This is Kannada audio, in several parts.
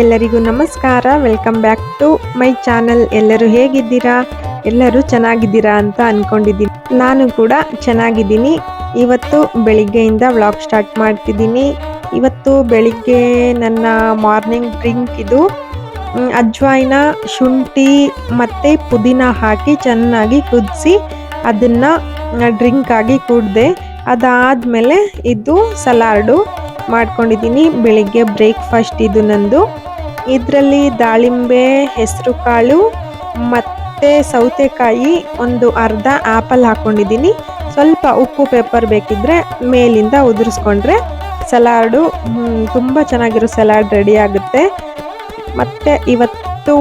ಎಲ್ಲರಿಗೂ ನಮಸ್ಕಾರ. Welcome back to my channel ಎಲ್ಲರೂ ಹೇಗಿದ್ದೀರಾ? ಎಲ್ಲರೂ ಚೆನ್ನಾಗಿದ್ದೀರಾ ಅಂತ ಅಂದ್ಕೊಂಡಿದ್ದೀನಿ ನಾನು ಕೂಡ ಚೆನ್ನಾಗಿದ್ದೀನಿ. ಇವತ್ತು ಬೆಳಿಗ್ಗೆಯಿಂದ ವ್ಲಾಗ್ ಸ್ಟಾರ್ಟ್ ಮಾಡ್ತಿದ್ದೀನಿ. ಇವತ್ತು ಬೆಳಿಗ್ಗೆ ನನ್ನ ಮಾರ್ನಿಂಗ್ ಡ್ರಿಂಕ್ ಇದು ಅಜ್ವಾಯಿನ ಶುಂಠಿ ಮತ್ತು ಪುದೀನ ಹಾಕಿ ಚೆನ್ನಾಗಿ ಕುದಿಸಿ ಅದನ್ನು ಡ್ರಿಂಕ್ ಆಗಿ ಕುಡಿದೆ, ಅದಾದಮೇಲೆ ಇದು ಸಲಾಡು. ಮಾಡ್ಕೊಂಡಿದ್ದೀನಿ. ಬೆಳಿಗ್ಗೆ ಬ್ರೇಕ್ಫಾಸ್ಟ್ ಇದು ನಂದು. ಇದರಲ್ಲಿ ದಾಳಿಂಬೆ, ಹೆಸರು ಕಾಳು, ಮತ್ತು ಸೌತೆಕಾಯಿ, ಒಂದು ಅರ್ಧ ಆ್ಯಪಲ್ ಹಾಕ್ಕೊಂಡಿದ್ದೀನಿ ಸ್ವಲ್ಪ ಉಪ್ಪು ಪೇಪರ್ ಬೇಕಿದ್ರೆ ಮೇಲಿಂದ ಉದುರಿಸ್ಕೊಂಡ್ರೆ ಸಲಾಡು ತುಂಬ ಚೆನ್ನಾಗಿರೋ ಸಲಾಡ್ ರೆಡಿ ಆಗುತ್ತೆ. ಮತ್ತು ಇವತ್ತು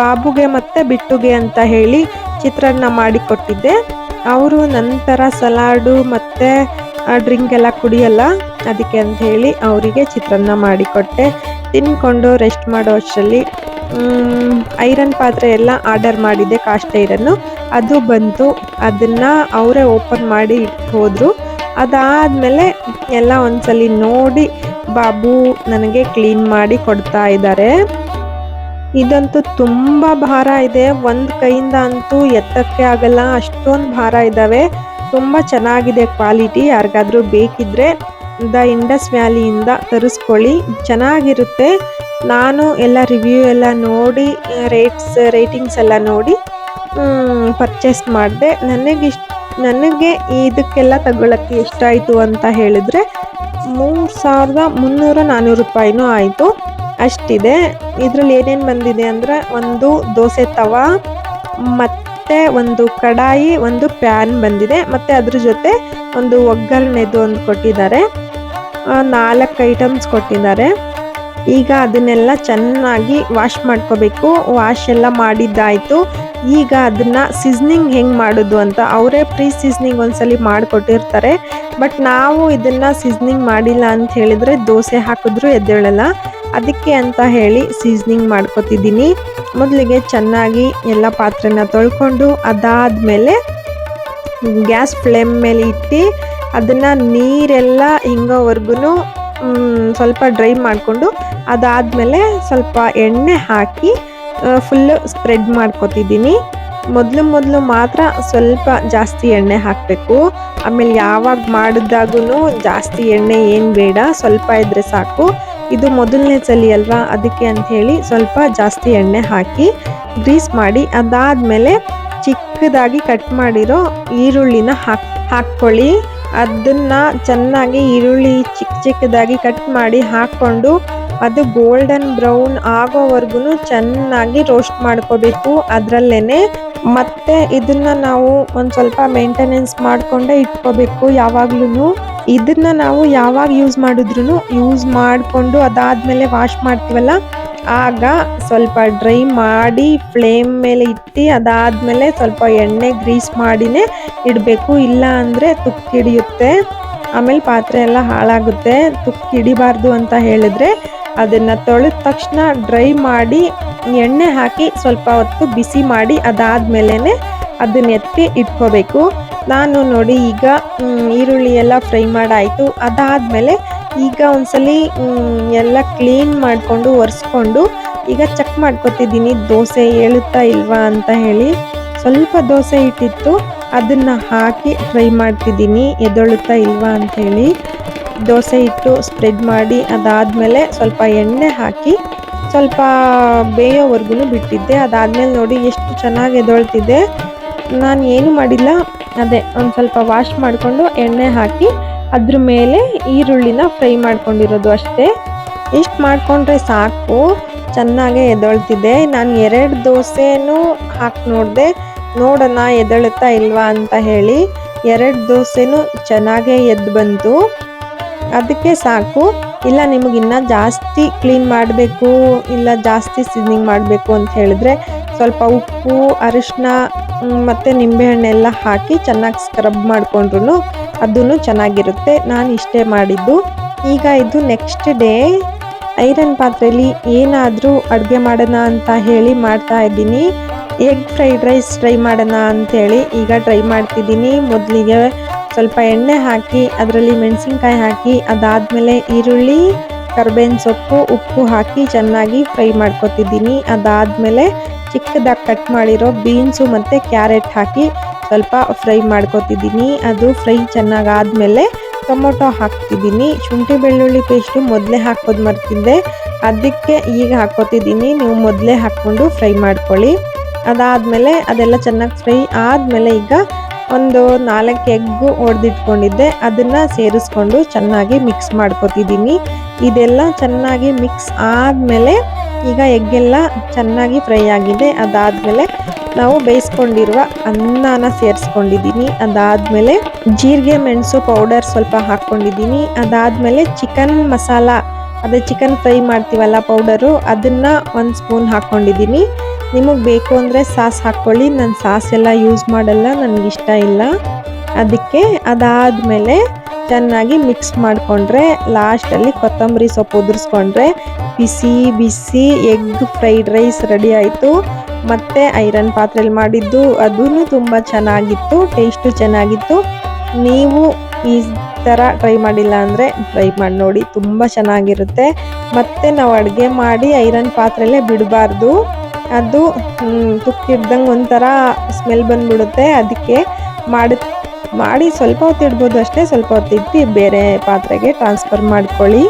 ಬಾಬುಗೆ ಮತ್ತು ಬಿಟ್ಟುಗೆ ಅಂತ ಹೇಳಿ ಚಿತ್ರಾನ್ನ ಮಾಡಿ ಕೊಟ್ಟಿದ್ದೆ. ಅವರು ನಂತರ ಸಲಾಡು ಮತ್ತು ಡ್ರಿಂಕ್ ಎಲ್ಲ ಕುಡಿಯಲ್ಲ. ಅದಕ್ಕೆ ಅಂತ ಹೇಳಿ ಅವರಿಗೆ ಚಿತ್ರಾನ್ನ ಮಾಡಿಕೊಟ್ಟೆ. ತಿನ್ಕೊಂಡು ರೆಸ್ಟ್ ಮಾಡೋ ಅಷ್ಟರಲ್ಲಿ ಐರನ್ ಪಾತ್ರೆ ಎಲ್ಲ ಆರ್ಡರ್ ಮಾಡಿದ್ದೆ ಕಾಸ್ಟ್ ಐರನ್ನು. ಅದು ಬಂತು. ಅದನ್ನು ಅವರೇ ಓಪನ್ ಮಾಡಿ ಇಟ್ಟು ಹೋದರು. ಅದಾದಮೇಲೆ ಎಲ್ಲ ಒಂದ್ಸಲಿ ನೋಡಿ ಬಾಬು ನನಗೆ ಕ್ಲೀನ್ ಮಾಡಿ ಕೊಡ್ತಾ ಇದ್ದಾರೆ. ಇದಂತೂ ತುಂಬ ಭಾರ ಇದೆ. ಒಂದು ಕೈಯಿಂದ ಅಂತೂ ಎತ್ತಕ್ಕೆ ಆಗಲ್ಲ. ಅಷ್ಟೊಂದು ಭಾರ ಇದ್ದಾವೆ. ತುಂಬ ಚೆನ್ನಾಗಿದೆ ಕ್ವಾಲಿಟಿ ಯಾರಿಗಾದರೂ ಬೇಕಿದ್ರೆ ದ ಇಂಡಸ್ ವ್ಯಾಲಿಯಿಂದ ತರಿಸ್ಕೊಳ್ಳಿ. ಚೆನ್ನಾಗಿರುತ್ತೆ. ನಾನು ಎಲ್ಲ ರಿವ್ಯೂ ಎಲ್ಲ ನೋಡಿ ರೇಟ್ಸ್ ರೇಟಿಂಗ್ಸ್ ಎಲ್ಲ ನೋಡಿ ಪರ್ಚೇಸ್ ಮಾಡಿದೆ. ನನಗಿಷ್ಟ, ನನಗೆ ಇದಕ್ಕೆಲ್ಲ ತಗೊಳ್ಳೋಕ್ಕೆ ಎಷ್ಟಾಯಿತು ಅಂತ ಹೇಳಿದ್ರೆ, ಮೂರು ಸಾವಿರದ ಮುನ್ನೂರ ನಾನ್ನೂರು ರೂಪಾಯಿನೂ ಆಯಿತು. ಅಷ್ಟಿದೆ. ಇದರಲ್ಲಿ ಏನೇನು ಬಂದಿದೆ ಅಂದರೆ, ಒಂದು ದೋಸೆ ತವ, ಮತ್ತು ಒಂದು ಕಡಾಯಿ, ಒಂದು ಪ್ಯಾನ್ ಬಂದಿದೆ. ಮತ್ತು ಅದ್ರ ಜೊತೆ ಒಂದು ಒಗ್ಗರಣೆದು ಒಂದು ಕೊಟ್ಟಿದ್ದಾರೆ. ನಾಲ್ಕು ಐಟಮ್ಸ್ ಕೊಟ್ಟಿದ್ದಾರೆ. ಈಗ ಅದನ್ನೆಲ್ಲ ಚೆನ್ನಾಗಿ ವಾಶ್ ಮಾಡ್ಕೋಬೇಕು. ವಾಶ್ ಎಲ್ಲ ಮಾಡಿದ್ದಾಯಿತು. ಈಗ ಅದನ್ನು ಸೀಸ್ನಿಂಗ್ ಹೆಂಗೆ ಮಾಡೋದು ಅಂತ ಅವರೇ ಪ್ರೀ ಸೀಸ್ನಿಂಗ್ ಒಂದ್ಸಲಿ ಮಾಡಿಕೊಟ್ಟಿರ್ತಾರೆ. ಬಟ್ ನಾವು ಇದನ್ನು ಸೀಸ್ನಿಂಗ್ ಮಾಡಿಲ್ಲ ಅಂತ ಹೇಳಿದರೆ ದೋಸೆ ಹಾಕಿದ್ರೂ ಎದ್ದೇಳಲ್ಲ. ಅದಕ್ಕೆ ಅಂತ ಹೇಳಿ ಸೀಸ್ನಿಂಗ್ ಮಾಡ್ಕೊತಿದ್ದೀನಿ. ಮೊದಲಿಗೆ ಚೆನ್ನಾಗಿ ಎಲ್ಲ ಪಾತ್ರೆನ ತೊಳ್ಕೊಂಡು ಅದಾದಮೇಲೆ ಗ್ಯಾಸ್ ಫ್ಲೇಮ್ ಮೇಲೆ ಇಟ್ಟು ಅದನ್ನು ನೀರೆಲ್ಲ ಹಿಂಗೋವರೆಗೂ ಸ್ವಲ್ಪ ಡ್ರೈ ಮಾಡಿಕೊಂಡು ಅದಾದಮೇಲೆ ಸ್ವಲ್ಪ ಎಣ್ಣೆ ಹಾಕಿ ಫುಲ್ಲು ಸ್ಪ್ರೆಡ್ ಮಾಡ್ಕೊತಿದ್ದೀನಿ. ಮೊದಲು ಮೊದಲು ಮಾತ್ರ ಸ್ವಲ್ಪ ಜಾಸ್ತಿ ಎಣ್ಣೆ ಹಾಕಬೇಕು. ಆಮೇಲೆ ಯಾವಾಗ ಮಾಡಿದಾಗೂ ಜಾಸ್ತಿ ಎಣ್ಣೆ ಏನು ಬೇಡ, ಸ್ವಲ್ಪ ಇದ್ದರೆ ಸಾಕು. ಇದು ಮೊದಲನೇ ಸಲಿ ಅಲ್ವಾ? ಅದಕ್ಕೆ ಅಂತ ಹೇಳಿ ಸ್ವಲ್ಪ ಜಾಸ್ತಿ ಎಣ್ಣೆ ಹಾಕಿ ಗ್ರೀಸ್ ಮಾಡಿ, ಅದಾದಮೇಲೆ ಚಿಕ್ಕದಾಗಿ ಕಟ್ ಮಾಡಿರೋ ಈರುಳ್ಳಿನ ಹಾಕ್, ಹಾಕ್ಕೊಳ್ಳಿ. ಅದನ್ನ ಚೆನ್ನಾಗಿ ಈರುಳ್ಳಿ ಚಿಕ್ಕ ಚಿಕ್ಕದಾಗಿ ಕಟ್ ಮಾಡಿ ಹಾಕ್ಕೊಂಡು ಅದು ಗೋಲ್ಡನ್ ಬ್ರೌನ್ ಆಗೋವರೆಗೂ ಚೆನ್ನಾಗಿ ರೋಸ್ಟ್ ಮಾಡ್ಕೋಬೇಕು. ಅದರಲ್ಲೇನೆ ಮತ್ತೆ ಇದನ್ನ ನಾವು ಒಂದು ಸ್ವಲ್ಪ ಮೇಂಟೆನೆನ್ಸ್ ಮಾಡಿಕೊಂಡೇ ಇಟ್ಕೋಬೇಕು ಯಾವಾಗ್ಲೂ ಇದನ್ನ ನಾವು ಯಾವಾಗ ಯೂಸ್ ಮಾಡಿದ್ರು ಯೂಸ್ ಮಾಡಿಕೊಂಡು ಅದಾದ್ಮೇಲೆ ವಾಶ್ ಮಾಡ್ತೀವಲ್ಲ ಆಗ ಸ್ವಲ್ಪ ಡ್ರೈ ಮಾಡಿ ಫ್ಲೇಮ್ ಮೇಲೆ ಇಟ್ಟು ಅದಾದಮೇಲೆ ಸ್ವಲ್ಪ ಎಣ್ಣೆ ಗ್ರೀಸ್ ಮಾಡಿನೇ ಇಡಬೇಕು. ಇಲ್ಲ ಅಂದರೆ ತುಕ್ಕಿಡಿಯುತ್ತೆ ಆಮೇಲೆ ಪಾತ್ರೆ ಎಲ್ಲ ಹಾಳಾಗುತ್ತೆ. ತುಕ್ಕಿಡಿಬಾರ್ದು ಅಂತ ಹೇಳಿದ್ರೆ ಅದನ್ನು ತೊಳೆದ ತಕ್ಷಣ ಡ್ರೈ ಮಾಡಿ ಎಣ್ಣೆ ಹಾಕಿ ಸ್ವಲ್ಪ ಹೊತ್ತು ಬಿಸಿ ಮಾಡಿ ಅದಾದಮೇಲೇ ಅದನ್ನ ಎತ್ತಿ ಇಟ್ಕೋಬೇಕು. ನಾನು ನೋಡಿ ಈಗ ಈರುಳ್ಳಿ ಎಲ್ಲ ಫ್ರೈ ಮಾಡಾಯಿತು. ಅದಾದಮೇಲೆ ಈಗ ಒಂದ್ಸಲಿ ಎಲ್ಲ ಕ್ಲೀನ್ ಮಾಡಿಕೊಂಡು, ಒರೆಸ್ಕೊಂಡು, ಈಗ ಚೆಕ್ ಮಾಡ್ಕೊತಿದ್ದೀನಿ, ದೋಸೆ ಏಳುತ್ತಾ ಇಲ್ವಾ? ಅಂತ ಹೇಳಿ. ಸ್ವಲ್ಪ ದೋಸೆ ಇಟ್ಟಿತ್ತು ಅದನ್ನು ಹಾಕಿ ಫ್ರೈ ಮಾಡ್ತಿದ್ದೀನಿ, ಎದೊಳುತ್ತಾ ಇಲ್ವಾ? ಹೇಳಿ. ದೋಸೆ ಇಟ್ಟು ಸ್ಪ್ರೆಡ್ ಮಾಡಿ, ಅದಾದಮೇಲೆ ಸ್ವಲ್ಪ ಎಣ್ಣೆ ಹಾಕಿ, ಸ್ವಲ್ಪ ಬೇಯೋವರೆಗೂ ಬಿಟ್ಟಿದ್ದೆ. ಅದಾದಮೇಲೆ ನೋಡಿ ಎಷ್ಟು ಚೆನ್ನಾಗಿ ಎದೊಳ್ತಿದ್ದೆ ನಾನು ಏನು ಮಾಡಿಲ್ಲ, ಅದೇ ಒಂದು ಸ್ವಲ್ಪ ವಾಶ್ ಮಾಡಿಕೊಂಡು ಎಣ್ಣೆ ಹಾಕಿ ಅದ್ರ ಮೇಲೆ ಈರುಳ್ಳಿನ ಫ್ರೈ ಮಾಡ್ಕೊಂಡಿರೋದು ಅಷ್ಟೇ. ಇಷ್ಟು ಮಾಡಿಕೊಂಡ್ರೆ ಸಾಕು. ಚೆನ್ನಾಗೆ ಎದೊಳ್ತಿದೆ. ನಾನು ಎರಡು ದೋಸೆನೂ ಹಾಕಿ ನೋಡಿದೆ. ನೋಡೋಣ ಎದಳುತ್ತಾ ಇಲ್ವಾ ಅಂತ ಹೇಳಿ ಎರಡು ದೋಸೆನೂ ಚೆನ್ನಾಗೇ ಎದ್ದು ಬಂತು. ಅದಕ್ಕೆ ಸಾಕು. ಇಲ್ಲ ನಿಮಗಿನ್ನೂ ಜಾಸ್ತಿ ಕ್ಲೀನ್ ಮಾಡಬೇಕು, ಇಲ್ಲ ಜಾಸ್ತಿ ಸೀಸನಿಂಗ್ ಮಾಡಬೇಕು ಅಂತ ಹೇಳಿದ್ರೆ ಸ್ವಲ್ಪ ಉಪ್ಪು ಅರಿಶಿನ ಮತ್ತು ನಿಂಬೆಹಣ್ಣೆಲ್ಲ ಹಾಕಿ ಚೆನ್ನಾಗಿ ಸ್ಕ್ರಬ್ ಮಾಡಿಕೊಂಡ್ರು ಅದೂ ಚೆನ್ನಾಗಿರುತ್ತೆ. ನಾನು ಇಷ್ಟೇ ಮಾಡಿದ್ದು. ಈಗ ಇದು ನೆಕ್ಸ್ಟ್ ಡೇ ಐರನ್ ಪಾತ್ರೆಯಲ್ಲಿ ಏನಾದರೂ ಅಡುಗೆ ಮಾಡೋಣ ಅಂತ ಹೇಳಿ ಮಾಡ್ತಾ ಇದ್ದೀನಿ. ಎಗ್ ಫ್ರೈಡ್ ರೈಸ್ ಟ್ರೈ ಮಾಡೋಣ ಅಂಥೇಳಿ ಈಗ ಟ್ರೈ ಮಾಡ್ತಿದ್ದೀನಿ. ಮೊದಲಿಗೆ ಸ್ವಲ್ಪ ಎಣ್ಣೆ ಹಾಕಿ, ಅದರಲ್ಲಿ ಮೆಣಸಿನ್ಕಾಯಿ ಹಾಕಿ, ಅದಾದಮೇಲೆ ಈರುಳ್ಳಿ, ಕರ್ಬೇವಿನ ಸೊಪ್ಪು, ಉಪ್ಪು ಹಾಕಿ ಚೆನ್ನಾಗಿ ಫ್ರೈ ಮಾಡ್ಕೊತಿದ್ದೀನಿ. ಅದಾದಮೇಲೆ ಚಿಕ್ಕದಾಗಿ ಕಟ್ ಮಾಡಿರೋ ಬೀನ್ಸು ಮತ್ತು ಕ್ಯಾರೆಟ್ ಹಾಕಿ ಸ್ವಲ್ಪ ಫ್ರೈ ಮಾಡ್ಕೊತಿದ್ದೀನಿ. ಅದು ಫ್ರೈ ಚೆನ್ನಾಗಿ ಆದಮೇಲೆ ಟೊಮೊಟೊ ಹಾಕ್ತಿದ್ದೀನಿ. ಶುಂಠಿ ಬೆಳ್ಳುಳ್ಳಿ ಪೇಸ್ಟು ಮೊದಲೇ ಹಾಕೋದು ಮರ್ತಿದ್ದೆ. ಅದಕ್ಕೆ ಈಗ ಹಾಕೋತಿದ್ದೀನಿ ನೀವು ಮೊದಲೇ ಹಾಕ್ಕೊಂಡು ಫ್ರೈ ಮಾಡ್ಕೊಳ್ಳಿ. ಅದಾದಮೇಲೆ ಅದೆಲ್ಲ ಚೆನ್ನಾಗಿ ಫ್ರೈ ಆದಮೇಲೆ ಈಗ ಒಂದು ನಾಲ್ಕು ಎಗ್ಗು ಹೊಡೆದಿಟ್ಕೊಂಡಿದ್ದೆ ಅದನ್ನು ಸೇರಿಸ್ಕೊಂಡು ಚೆನ್ನಾಗಿ ಮಿಕ್ಸ್ ಮಾಡ್ಕೊತಿದ್ದೀನಿ. ಇದೆಲ್ಲ ಚೆನ್ನಾಗಿ ಮಿಕ್ಸ್ ಆದಮೇಲೆ ಈಗ ಎಗ್ಗೆಲ್ಲ ಚೆನ್ನಾಗಿ ಫ್ರೈ ಆಗಿದೆ. ಅದಾದಮೇಲೆ ನಾವು ಬೇಯಿಸ್ಕೊಂಡಿರುವ ಅನ್ನನ ಸೇರಿಸ್ಕೊಂಡಿದ್ದೀನಿ. ಅದಾದಮೇಲೆ ಜೀರಿಗೆ ಮೆಣಸು ಪೌಡರ್ ಸ್ವಲ್ಪ ಹಾಕ್ಕೊಂಡಿದ್ದೀನಿ. ಅದಾದಮೇಲೆ ಚಿಕನ್ ಮಸಾಲ ಅದೇ ಚಿಕನ್ ಫ್ರೈ ಮಾಡ್ತೀವಲ್ಲ ಪೌಡರು ಅದನ್ನು ಒಂದು ಸ್ಪೂನ್ ಹಾಕ್ಕೊಂಡಿದ್ದೀನಿ. ನಿಮಗೆ ಬೇಕು ಅಂದರೆ ಸಾಸ್ ಹಾಕ್ಕೊಳ್ಳಿ. ನಾನು ಸಾಸ್ ಎಲ್ಲ ಯೂಸ್ ಮಾಡಲ್ಲ ನನಗಿಷ್ಟ ಇಲ್ಲ. ಅದಕ್ಕೆ ಅದಾದಮೇಲೆ ಚೆನ್ನಾಗಿ ಮಿಕ್ಸ್ ಮಾಡಿಕೊಂಡ್ರೆ ಲಾಸ್ಟಲ್ಲಿ ಕೊತ್ತಂಬರಿ ಸೊಪ್ಪು ಉದುರಿಸ್ಕೊಂಡ್ರೆ, ಬಿಸಿ ಬಿಸಿ ಎಗ್ ಫ್ರೈಡ್ ರೈಸ್ ರೆಡಿ ಆಯಿತು. ಮತ್ತು ಐರನ್ ಪಾತ್ರೆಯಲ್ಲಿ ಮಾಡಿದ್ದು ಅದೂ ತುಂಬ ಚೆನ್ನಾಗಿತ್ತು ಟೇಸ್ಟು ಚೆನ್ನಾಗಿತ್ತು. ನೀವು ಈ ಥರ ಟ್ರೈ ಮಾಡಿಲ್ಲ ಅಂದರೆ ಟ್ರೈ ಮಾಡಿ ನೋಡಿ, ತುಂಬ ಚೆನ್ನಾಗಿರುತ್ತೆ. ಮತ್ತೆ ನಾವು ಅಡುಗೆ ಮಾಡಿ ಐರನ್ ಪಾತ್ರೆಯಲ್ಲೇ ಬಿಡಬಾರ್ದು. ಅದು ತುಕ್ಕಿಡ್ದಂಗೆ ಒಂಥರ ಸ್ಮೆಲ್ ಬಂದ್ಬಿಡುತ್ತೆ. ಅದಕ್ಕೆ ಮಾಡಿ ಮಾಡಿ ಸ್ವಲ್ಪ ಹೊತ್ತು ಇಡ್ಬೋದು ಅಷ್ಟೇ, ಸ್ವಲ್ಪ ಹೊತ್ತು ಇಟ್ಟು ಬೇರೆ ಪಾತ್ರೆಗೆ ಟ್ರಾನ್ಸ್ಫರ್ ಮಾಡ್ಕೊಳ್ಳಿ.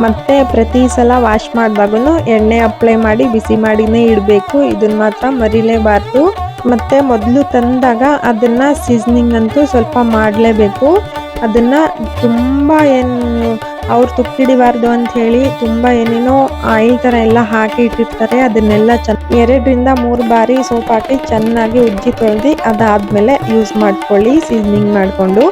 ಮತ್ತು ಪ್ರತಿ ಸಲ ವಾಶ್ ಮಾಡಿದಾಗೂ ಎಣ್ಣೆ ಅಪ್ಲೈ ಮಾಡಿ ಬಿಸಿ ಮಾಡಿನೇ ಇಡಬೇಕು. ಇದನ್ನ ಮಾತ್ರ ಮರಿಲೇಬಾರ್ದು. ಮತ್ತು ಮೊದಲು ತಂದಾಗ ಅದನ್ನು ಸೀಸನಿಂಗ್ ಅಂತೂ ಸ್ವಲ್ಪ ಮಾಡಲೇಬೇಕು. ಅದನ್ನು ತುಂಬ ಏನು ಅವ್ರು ತುಪ್ಪಿಡಿಬಾರ್ದು ಅಂತ ಹೇಳಿ ತುಂಬ ಏನೇನೋ ಆಯಿಲ್ ಥರ ಎಲ್ಲ ಹಾಕಿ ಇಟ್ಟಿರ್ತಾರೆ. ಅದನ್ನೆಲ್ಲ ಚೆನ್ನ ಎರಡರಿಂದ ಮೂರು ಬಾರಿ ಸೋಪ್ ಹಾಕಿ ಚೆನ್ನಾಗಿ ಉಜ್ಜಿ ತೊಳೆದು ಅದಾದಮೇಲೆ ಯೂಸ್ ಮಾಡ್ಕೊಳ್ಳಿ ಸೀಸನಿಂಗ್ ಮಾಡಿಕೊಂಡು.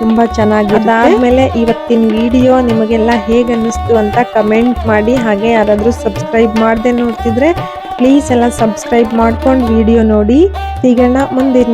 ತುಂಬ ಚೆನ್ನಾಗಿದೆ ಆದ್ಮೇಲೆ ಇವತ್ತಿನ ವಿಡಿಯೋ ನಿಮಗೆಲ್ಲ ಹೇಗೆ ಅನ್ನಿಸ್ತು ಅಂತ ಕಮೆಂಟ್ ಮಾಡಿ, ಹಾಗೆ ಯಾರಾದರೂ ಸಬ್ಸ್ಕ್ರೈಬ್ ಮಾಡದೆ ನೋಡ್ತಿದ್ರೆ ಪ್ಲೀಸ್ ಎಲ್ಲ ಸಬ್ಸ್ಕ್ರೈಬ್ ಮಾಡ್ಕೊಂಡು ವಿಡಿಯೋ ನೋಡಿ. ಸಿಗೋಣ ಮುಂದಿನ